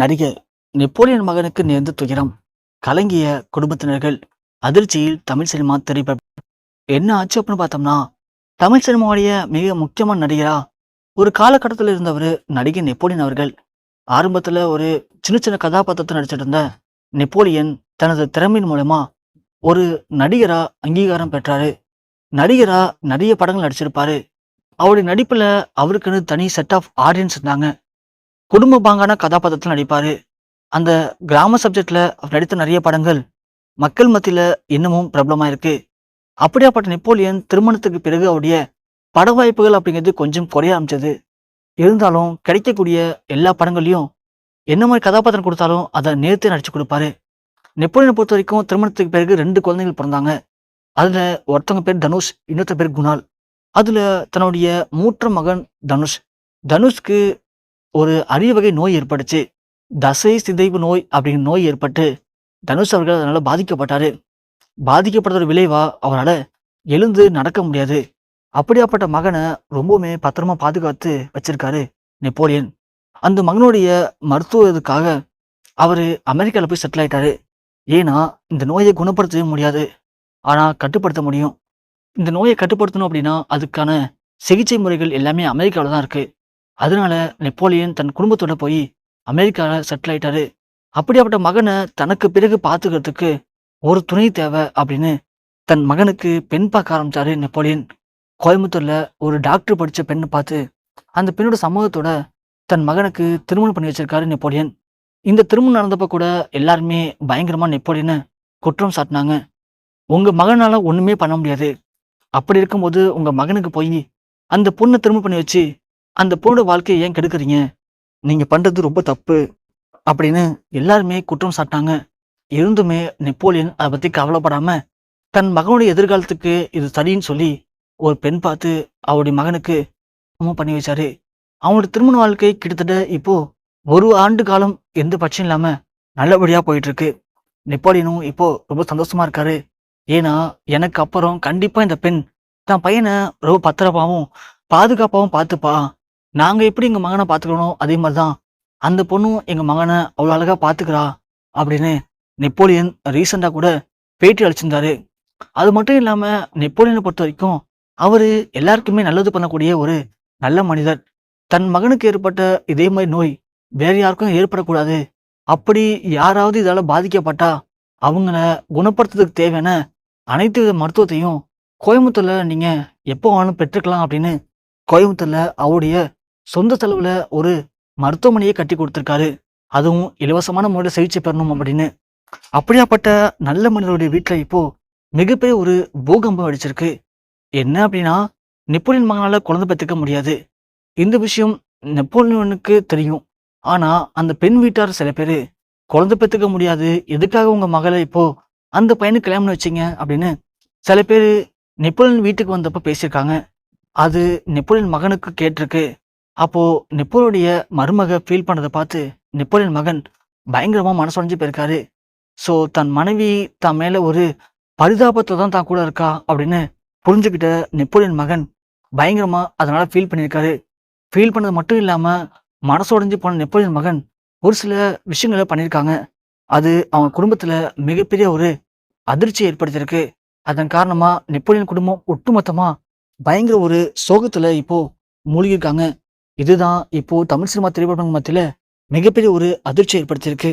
நடிகர் நெப்போலியன் மகனுக்கு நேர்ந்த துயரம். கலங்கிய குடும்பத்தினர்கள் அதிர்ச்சியில் தமிழ் சினிமா திரைப்பட என்ன ஆச்சு அப்படின்னு பார்த்தோம்னா தமிழ் சினிமாவுடைய மிக முக்கியமான நடிகரா ஒரு காலகட்டத்தில் இருந்தவர் நடிகர் நெப்போலியன் அவர்கள். ஆரம்பத்தில் ஒரு சின்ன சின்ன கதாபாத்திரத்தை நடிச்சிட்டு இருந்த நெப்போலியன் தனது திறமையின் மூலமா ஒரு நடிகரா அங்கீகாரம் பெற்றாரு. நடிகரா நிறைய படங்கள் நடிச்சிருப்பாரு. அவருடைய நடிப்பில் அவருக்குன்னு தனி செட் ஆஃப் ஆடியன்ஸ் இருந்தாங்க. குடும்ப பாங்கான கதாபாத்திரத்தில் நடிப்பார். அந்த கிராம சப்ஜெக்டில் அவர் நடித்த நிறைய படங்கள் மக்கள் மத்தியில் இன்னமும் பிரபலமாக இருக்குது அப்படியாப்பட்ட நெப்போலியன் திருமணத்துக்கு பிறகு அவருடைய பட வாய்ப்புகள் அப்படிங்கிறது கொஞ்சம் குறைய ஆரம்பிச்சது. இருந்தாலும் கிடைக்கக்கூடிய எல்லா படங்கள்லையும் என்ன மாதிரி கதாபாத்திரம் கொடுத்தாலும் அதை நேர்த்து நடிச்சு கொடுப்பாரு. நெப்போலியனை பொறுத்த வரைக்கும் திருமணத்துக்கு பிறகு ரெண்டு குழந்தைகள் பிறந்தாங்க. அதில் ஒருத்தவங்க பேர் தனுஷ் இன்னொருத்த பேர் குணால். அதில் தன்னுடைய மூற்ற மகன் தனுஷ். தனுஷ்க்கு ஒரு அரிய வகை நோய் ஏற்பட்டுச்சு. தசை சிதைவு நோய் அப்படிங்கிற நோய் ஏற்பட்டு தனுஷ் அவர்கள் அதனால் பாதிக்கப்பட்டாரு. பாதிக்கப்பட்டதோட விளைவா அவரால் எழுந்து நடக்க முடியாது. அப்படியாப்பட்ட மகனை ரொம்பவுமே பத்திரமா பாதுகாத்து வச்சிருக்காரு நெப்போலியன். அந்த மகனுடைய மருத்துவ இதுக்காக அவர் அமெரிக்காவில் போய் செட்டில் ஆயிட்டாரு. ஏன்னா இந்த நோயை குணப்படுத்தவே முடியாது. ஆனால் கட்டுப்படுத்த முடியும். இந்த நோயை கட்டுப்படுத்தணும் அப்படின்னா அதுக்கான சிகிச்சை முறைகள் எல்லாமே அமெரிக்காவில் தான் இருக்குது அதனால நெப்போலியன் தன் குடும்பத்தோட போய் அமெரிக்காவில் செட்டில் ஆயிட்டாரு. அப்படியாப்பட்ட மகனை தனக்கு பிறகு பார்த்துக்கிறதுக்கு ஒரு துணை தேவை அப்படின்னு தன் மகனுக்கு பெண் பார்க்க ஆரம்பிச்சாரு நெப்போலியன். கோயம்புத்தூர்ல ஒரு டாக்டர் படித்த பெண்ணை பார்த்து அந்த பெண்ணோட சமூகத்தோட தன் மகனுக்கு திருமணம் பண்ணி வச்சிருக்காரு நெப்போலியன். இந்த திருமணம் நடந்தப்ப கூட எல்லாருமே பயங்கரமாக நெப்போலியனை குற்றம் சாட்டினாங்க. உங்கள் மகனால ஒன்றுமே பண்ண முடியாது. அப்படி இருக்கும்போது உங்கள் மகனுக்கு போய் அந்த பொண்ணை திரும்ப பண்ணி வச்சு அந்த பொண்ணோட வாழ்க்கையை ஏன் கெடுக்குறீங்க? நீங்க பண்றது ரொம்ப தப்பு அப்படின்னு எல்லாருமே குற்றம் சாட்டாங்க இருந்துமே நெப்போலியன் அதை பத்தி கவலைப்படாம தன் மகனுடைய எதிர்காலத்துக்கு இது சரின்னு சொல்லி ஒரு பெண் பார்த்து அவருடைய மகனுக்கு திருமணம் பண்ணி வச்சாரு. அவனோட திருமண வாழ்க்கை கிட்டத்தட்ட இப்போ ஒரு ஆண்டு காலம் எந்த பட்சம் இல்லாம நல்லபடியா போயிட்டு இருக்கு நெப்போலியனும் இப்போ ரொம்ப சந்தோஷமா இருக்காரு. ஏன்னா எனக்கு அப்புறம் கண்டிப்பா இந்த பெண் தான் பையனை ரொம்ப பத்திரமாவும் பாதுகாப்பாகவும் பார்த்துப்பா. நாங்கள் எப்படி எங்கள் மகனை பார்த்துக்கணும் அதே மாதிரிதான். அந்த பொண்ணும் எங்கள் மகனை அவ்வளோ அழகாக பார்த்துக்கிறா அப்படின்னு நெப்போலியன் ரீசெண்டாக கூட பேட்டி அளிச்சிருந்தாரு. அது மட்டும் இல்லாமல் நெப்போலியனை பொறுத்த வரைக்கும் அவர் எல்லாருக்குமே நல்லது பண்ணக்கூடிய ஒரு நல்ல மனிதர். தன் மகனுக்கு ஏற்பட்ட இதே மாதிரி நோய் வேறு யாருக்கும் ஏற்படக்கூடாது. அப்படி யாராவது இதால் பாதிக்கப்பட்டா அவங்கள குணப்படுத்துறதுக்கு தேவையான அனைத்து வித மருத்துவத்தையும் கோயம்புத்தூரில் நீங்கள் எப்போ வேணாலும் பெற்றுக்கலாம் அப்படின்னு கோயம்புத்தூரில் அவருடைய சொந்த செலவுல ஒரு மருத்துவமனையை கட்டி கொடுத்துருக்காரு. அதுவும் இலவசமான முறையில் சிகிச்சை பெறணும் அப்படின்னு. அப்படியாப்பட்ட நல்ல மனிதருடைய வீட்டில் இப்போ மிகப்பெரிய ஒரு பூகம்பம் அடிச்சிருக்கு. என்ன அப்படின்னா நெப்போலியன் மகனால் குழந்தை பெற்றுக்க முடியாது. இந்த விஷயம் நெப்போலியனுக்கு தெரியும். ஆனால் அந்த பெண் வீட்டார் சில பேர் குழந்தை பெற்றுக்க முடியாது எதுக்காக உங்கள் மகளை இப்போ அந்த பையனுக்கு கல்யாணம் வச்சிங்க வச்சீங்க அப்படின்னு சில பேர் நெப்போலியன் வீட்டுக்கு வந்தப்போ பேசியிருக்காங்க. அது நெப்போலியன் மகனுக்கு கேட்டிருக்கு. அப்போ நெப்போலுடைய மருமக ஃபீல் பண்ணதை பார்த்து நெப்போலியன் மகன் பயங்கரமா மனசுடைஞ்சு போயிருக்காரு. ஸோ தன் மனைவி தன் மேல ஒரு பரிதாபத்தை தான் தான் கூட இருக்கா அப்படின்னு புரிஞ்சுக்கிட்ட நெப்போலியன் மகன் பயங்கரமா அதனால ஃபீல் பண்ணியிருக்காரு. ஃபீல் பண்ணது மட்டும் இல்லாம மனசுடைஞ்சு போன நெப்போலியன் மகன் ஒரு சில விஷயங்களை பண்ணியிருக்காங்க. அது அவங்க குடும்பத்துல மிகப்பெரிய ஒரு அதிர்ச்சி ஏற்படுத்தியிருக்கு. அதன் காரணமா நெப்போலியன் குடும்பம் ஒட்டுமொத்தமா பயங்கர ஒரு சோகத்துல இப்போ மூழ்கியிருக்காங்க. இதுதான் இப்போ தமிழ் சினிமா திரைப்படம் மத்தியில் மிகப்பெரிய ஒரு அதிர்ச்சி ஏற்படுத்தியிருக்கு.